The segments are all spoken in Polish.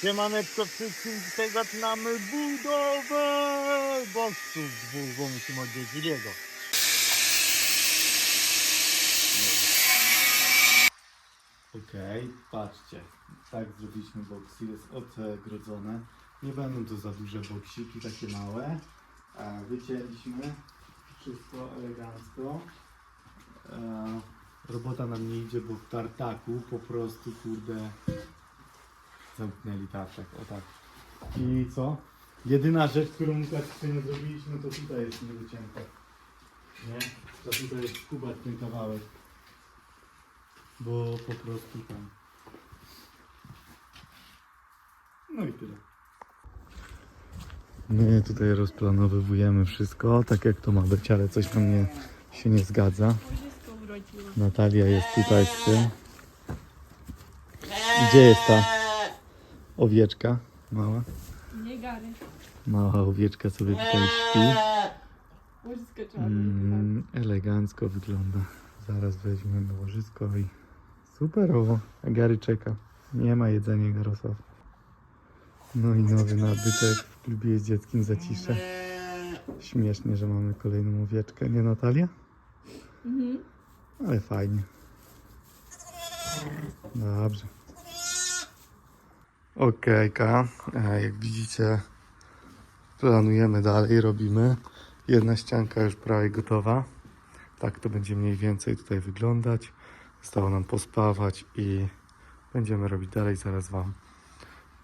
Siemaneczko wszystkim, dzisiaj zaczynamy budowę boksów dwóch, bo musimy odwiedzić Iliego. Okej, patrzcie, tak zrobiliśmy boksy, jest odgrodzone. Nie będą to za duże boksiki, takie małe. Wycięliśmy wszystko elegancko. Robota nam nie idzie, bo w tartaku po prostu, kurde, zamknęli tartak, o tak. I co? Jedyna rzecz, którą jeszcze nie zrobiliśmy, to tutaj jest niewycięte. Nie? To tutaj jest skubać ten kawałek. Bo po prostu tam. No i tyle. My tutaj rozplanowujemy wszystko, tak jak to ma być, ale coś tam nie, się nie zgadza. Natalia jest tutaj z tym. Gdzie jest ta owieczka mała? Nie gary. Mała owieczka sobie tutaj śpi. Łożysko trzeba Mm, elegancko wygląda. Zaraz weźmiemy łożysko i superowo. A Gary czeka. Nie ma jedzenia Jarosław. No i nowy nabytek w klubie dzieckim zacisze. Śmiesznie, że mamy kolejną owieczkę. Nie Natalia? Mhm. Ale fajnie. Dobrze. Okejka. E, Jak widzicie, planujemy dalej, robimy. Jedna ścianka już prawie gotowa. Tak to będzie mniej więcej tutaj wyglądać. Zostało nam pospawać i będziemy robić dalej. Zaraz Wam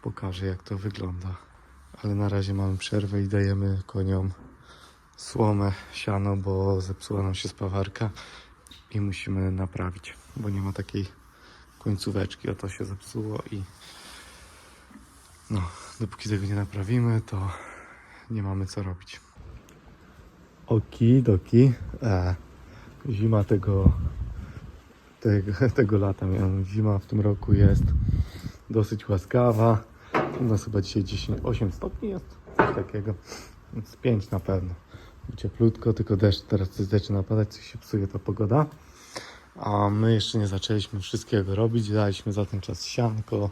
pokażę, jak to wygląda. Ale na razie mamy przerwę i dajemy koniom słomę, siano, bo zepsuła nam się spawarka i musimy naprawić, bo nie ma takiej końcóweczki, o to się zepsuło i no, dopóki tego nie naprawimy, to nie mamy co robić. Okidoki, e, zima tego, tego, tego lata, miałem, zima w tym roku jest dosyć łaskawa, u nas chyba dzisiaj 10, 8 stopni jest, coś takiego, więc 5 na pewno. Cieplutko, tylko deszcz teraz coś zaczyna padać, coś się psuje ta pogoda. A my jeszcze nie zaczęliśmy wszystkiego robić, daliśmy za ten czas sianko.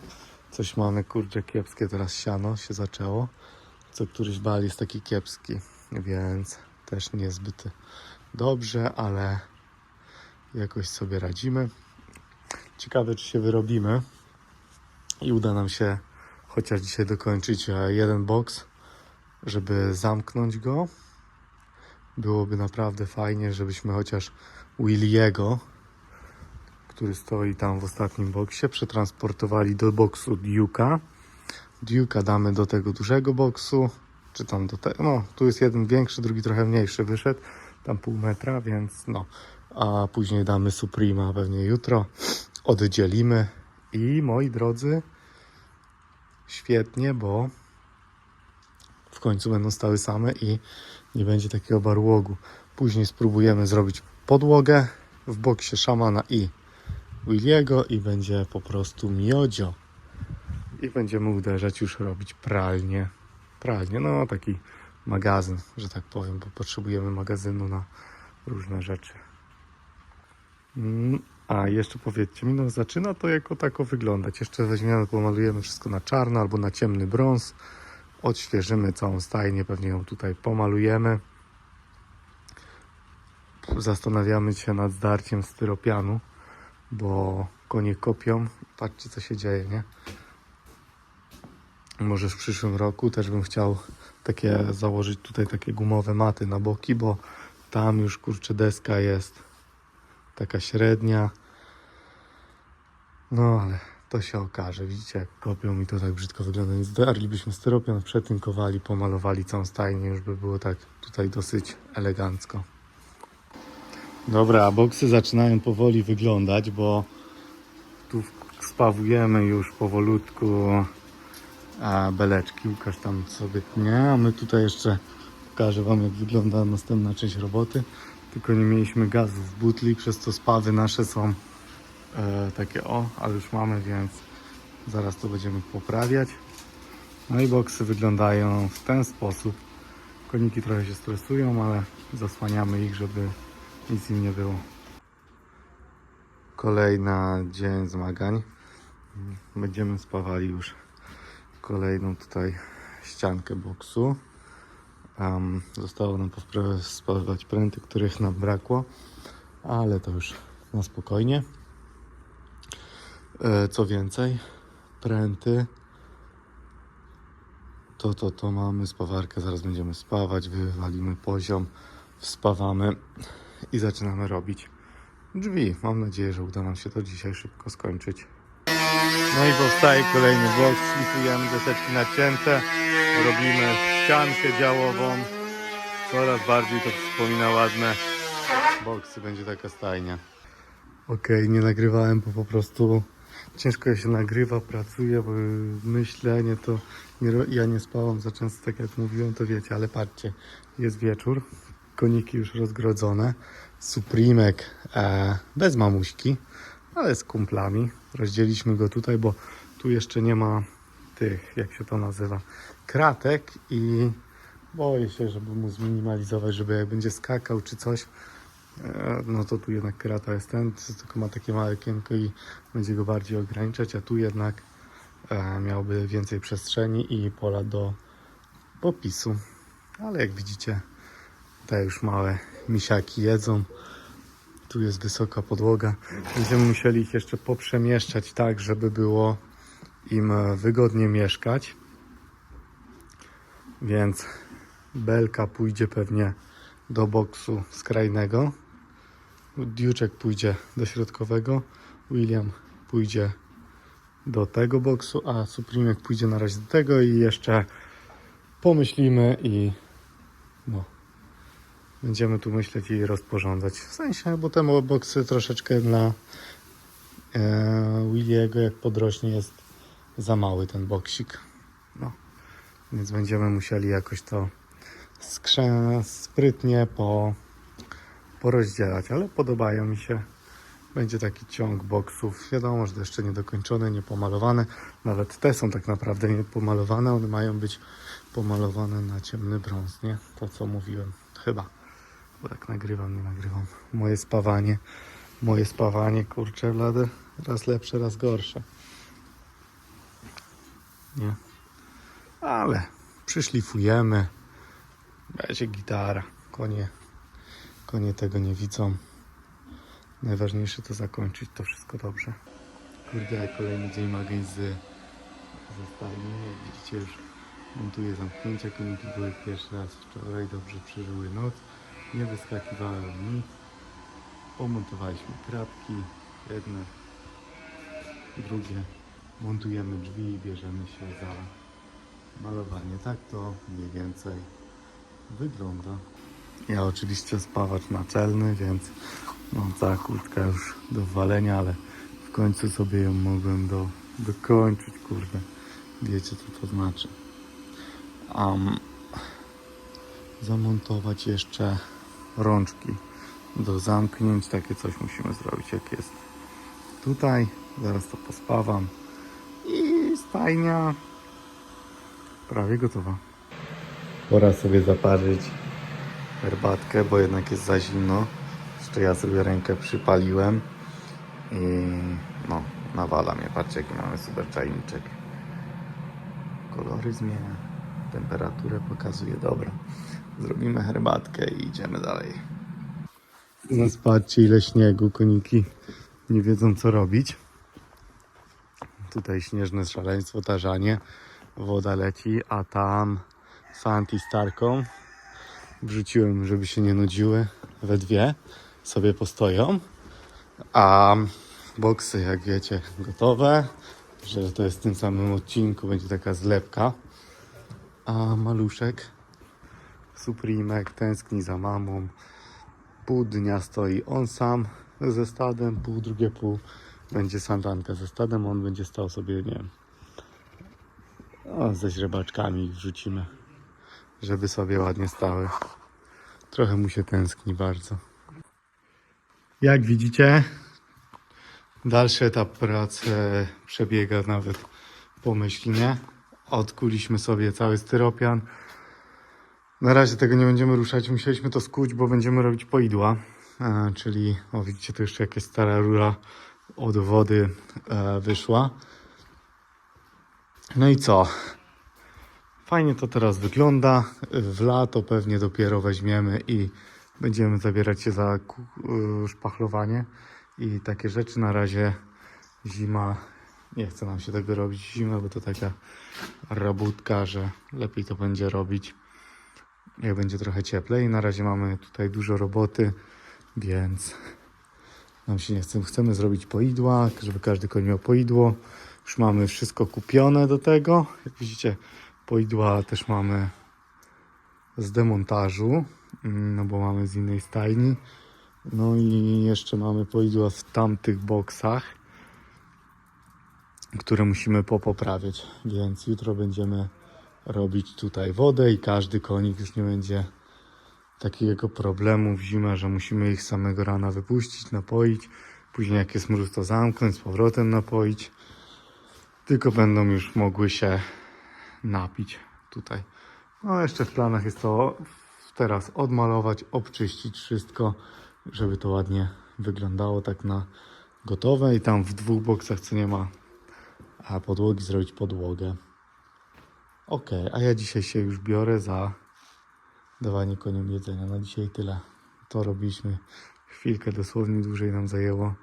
Coś mamy, kurczę, kiepskie teraz siano się zaczęło. Co któryś bal jest taki kiepski, więc też niezbyt dobrze, ale jakoś sobie radzimy. Ciekawe, czy się wyrobimy i uda nam się chociaż dzisiaj dokończyć e, jeden box, żeby zamknąć go byłoby naprawdę fajnie, żebyśmy chociaż Williego, który stoi tam w ostatnim boksie, przetransportowali do boksu Duke'a. Duke'a damy do tego dużego boksu, czy tam do tego, no tu jest jeden większy, drugi trochę mniejszy wyszedł, tam pół metra, więc no, a później damy Suprema pewnie jutro, oddzielimy i moi drodzy, świetnie, bo w końcu będą stały same i nie będzie takiego barłogu. Później spróbujemy zrobić podłogę w boksie szamana i Williego i będzie po prostu miodzio. I będziemy uderzać już robić pralnie. Pralnie, no taki magazyn, że tak powiem, bo potrzebujemy magazynu na różne rzeczy. Mm, A jeszcze powiedzcie mi, no zaczyna to jako tako wyglądać. Jeszcze weźmiemy, pomalujemy wszystko na czarno albo na ciemny brąz odświeżymy całą stajnię, pewnie ją tutaj pomalujemy. Zastanawiamy się nad zdarciem styropianu, bo konie kopią. Patrzcie, co się dzieje, nie? Może w przyszłym roku też bym chciał takie założyć tutaj takie gumowe maty na boki, bo tam już kurczę deska jest taka średnia. No ale to się okaże. Widzicie, jak kopią i to tak brzydko wygląda. Więc zdarlibyśmy styropian, przetynkowali, pomalowali całą stajnię, już by było tak tutaj dosyć elegancko. Dobra, boksy zaczynają powoli wyglądać, bo tu spawujemy już powolutku beleczki. Łukasz tam sobie tnie, a my tutaj jeszcze pokażę Wam, jak wygląda następna część roboty. Tylko nie mieliśmy gazu w butli, przez co spawy nasze są e, takie o, ale już mamy, więc zaraz to będziemy poprawiać. No i boksy wyglądają w ten sposób. Koniki trochę się stresują, ale zasłaniamy ich, żeby nic im nie było. Kolejna dzień zmagań. Będziemy spawali już kolejną tutaj ściankę boksu. Um, zostało nam pospawać pręty, których nam brakło, ale to już na spokojnie. E, co więcej, pręty to, to, to mamy spawarkę, zaraz będziemy spawać, wywalimy poziom, wspawamy i zaczynamy robić drzwi. Mam nadzieję, że uda nam się to dzisiaj szybko skończyć. No i powstaje kolejny blok, szlifujemy deseczki nacięte, robimy ściankę działową. Coraz bardziej to przypomina ładne boksy, będzie taka stajnia. Okej, nie nagrywałem, bo po prostu ciężko się nagrywa, pracuję, bo myślenie to nie, ja nie spałam za często, tak jak mówiłem, to wiecie, ale patrzcie, jest wieczór, koniki już rozgrodzone, Suprimek e, bez mamuśki, ale z kumplami. Rozdzieliliśmy go tutaj, bo tu jeszcze nie ma tych, jak się to nazywa, kratek i boję się, żeby mu zminimalizować, żeby jak będzie skakał czy coś, e, no to tu jednak krata jest ten, tylko ma takie małe okienko i będzie go bardziej ograniczać, a tu jednak e, miałby więcej przestrzeni i pola do popisu. Ale jak widzicie, te już małe misiaki jedzą. Tu jest wysoka podłoga. Będziemy musieli ich jeszcze poprzemieszczać tak, żeby było im e, wygodnie mieszkać. Więc Belka pójdzie pewnie do boksu skrajnego. Diuczek pójdzie do środkowego. William pójdzie do tego boksu, a Suprimek pójdzie na razie do tego i jeszcze pomyślimy i no, będziemy tu myśleć i rozporządzać. W sensie, bo te boksy troszeczkę dla e, Williego, jak podrośnie, jest za mały ten boksik. No, więc będziemy musieli jakoś to skrze- sprytnie po, porozdzielać, ale podobają mi się. Będzie taki ciąg boksów. Wiadomo, że to jeszcze niedokończone, niepomalowane. Nawet te są tak naprawdę niepomalowane. One mają być pomalowane na ciemny brąz, nie? To co mówiłem. Chyba. Bo tak nagrywam, nie nagrywam. Moje spawanie. Moje spawanie, kurczę, blade. Raz lepsze, raz gorsze. Nie. Ale przyszlifujemy. Będzie gitara. Konie, konie tego nie widzą. Najważniejsze to zakończyć to wszystko dobrze. Kurde, kolejny dzień magazynu z ze stajni. Jak widzicie już montuję zamknięcia. Koniki były pierwszy raz wczoraj, dobrze przeżyły noc. Nie wyskakiwało nic. Pomontowaliśmy kratki, jedne, drugie. Montujemy drzwi i bierzemy się za malowanie. Tak to mniej więcej wygląda. Ja oczywiście spawacz naczelny, więc mam cała kurtka już do walenia, ale w końcu sobie ją mogłem do, dokończyć, kurde. Wiecie co to znaczy. Um, zamontować jeszcze rączki do zamknięć. Takie coś musimy zrobić, jak jest tutaj. Zaraz to pospawam. I stajnia prawie gotowa. Pora sobie zaparzyć herbatkę, bo jednak jest za zimno. Jeszcze ja sobie rękę przypaliłem i no, nawala mnie. Patrzcie, jaki mamy super czajniczek. Kolory zmienia, temperaturę pokazuje. Dobra, zrobimy herbatkę i idziemy dalej. No patrzcie ile śniegu, koniki nie wiedzą co robić. Tutaj śnieżne szaleństwo, tarzanie, woda leci, a tam Santi z Tarką wrzuciłem, żeby się nie nudziły we dwie, sobie postoją. A boksy, jak wiecie, gotowe, że to jest w tym samym odcinku, będzie taka zlepka. A maluszek, Suprimek, tęskni za mamą. Pół dnia stoi on sam ze stadem, pół drugie pół będzie santanka ze stadem, on będzie stał sobie, nie wiem, o, ze źrebaczkami wrzucimy, żeby sobie ładnie stały. Trochę mu się tęskni bardzo. Jak widzicie, dalszy etap pracy przebiega nawet pomyślnie. Odkuliśmy sobie cały styropian. Na razie tego nie będziemy ruszać, musieliśmy to skuć, bo będziemy robić poidła. E, czyli, o widzicie, tu jeszcze jakaś stara rura od wody e, wyszła. No i co? Fajnie to teraz wygląda. W lato pewnie dopiero weźmiemy i będziemy zabierać się za y, szpachlowanie i takie rzeczy. Na razie zima, nie chce nam się tego robić zima, bo to taka rabudka, że lepiej to będzie robić jak będzie trochę cieplej. Na razie mamy tutaj dużo roboty, więc nam się nie chce. Chcemy zrobić poidła, żeby każdy koń miał poidło. Już mamy wszystko kupione do tego. Jak widzicie, poidła też mamy z demontażu, mm, no bo mamy z innej stajni. No i jeszcze mamy poidła w tamtych boksach, które musimy popoprawiać. Więc jutro będziemy robić tutaj wodę i każdy konik już nie będzie takiego problemu w zimę, że musimy ich samego rana wypuścić, napoić. Później jak jest mróz to zamknąć, z powrotem napoić. Tylko będą już mogły się napić tutaj. No jeszcze w planach jest to teraz odmalować, obczyścić wszystko, żeby to ładnie wyglądało tak na gotowe i tam w dwóch boksach co nie ma a podłogi zrobić podłogę. Ok, a ja dzisiaj się już biorę za dawanie koniom jedzenia. Na dzisiaj tyle. To robiliśmy chwilkę, dosłownie dłużej nam zajęło.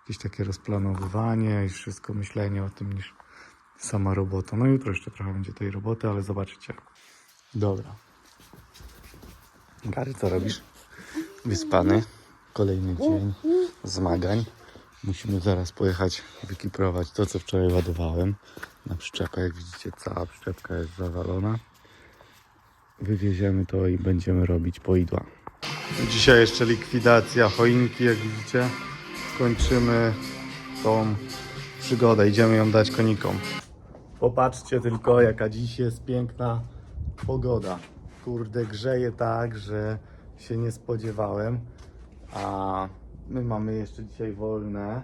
Jakieś takie rozplanowywanie i wszystko myślenie o tym niż sama robota. No jutro jeszcze trochę będzie tej roboty, ale zobaczycie. Dobra. Gary, co robisz? Wyspany. Kolejny dzień zmagań. Musimy zaraz pojechać wykiprować to, co wczoraj ładowałem na przyczepę. Jak widzicie, cała przyczepka jest zawalona. Wywieziemy to i będziemy robić poidła. Dzisiaj jeszcze likwidacja choinki, jak widzicie. Kończymy tą przygodę. Idziemy ją dać konikom. Popatrzcie tylko, jaka dziś jest piękna pogoda. Kurde, grzeje tak, że się nie spodziewałem. A my mamy jeszcze dzisiaj wolne.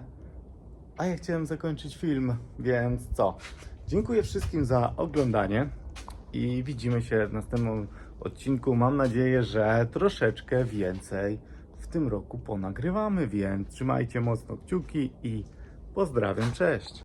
A ja chciałem zakończyć film, więc co? Dziękuję wszystkim za oglądanie i widzimy się w następnym odcinku. Mam nadzieję, że troszeczkę więcej w tym roku ponagrywamy, więc trzymajcie mocno kciuki i pozdrawiam, cześć!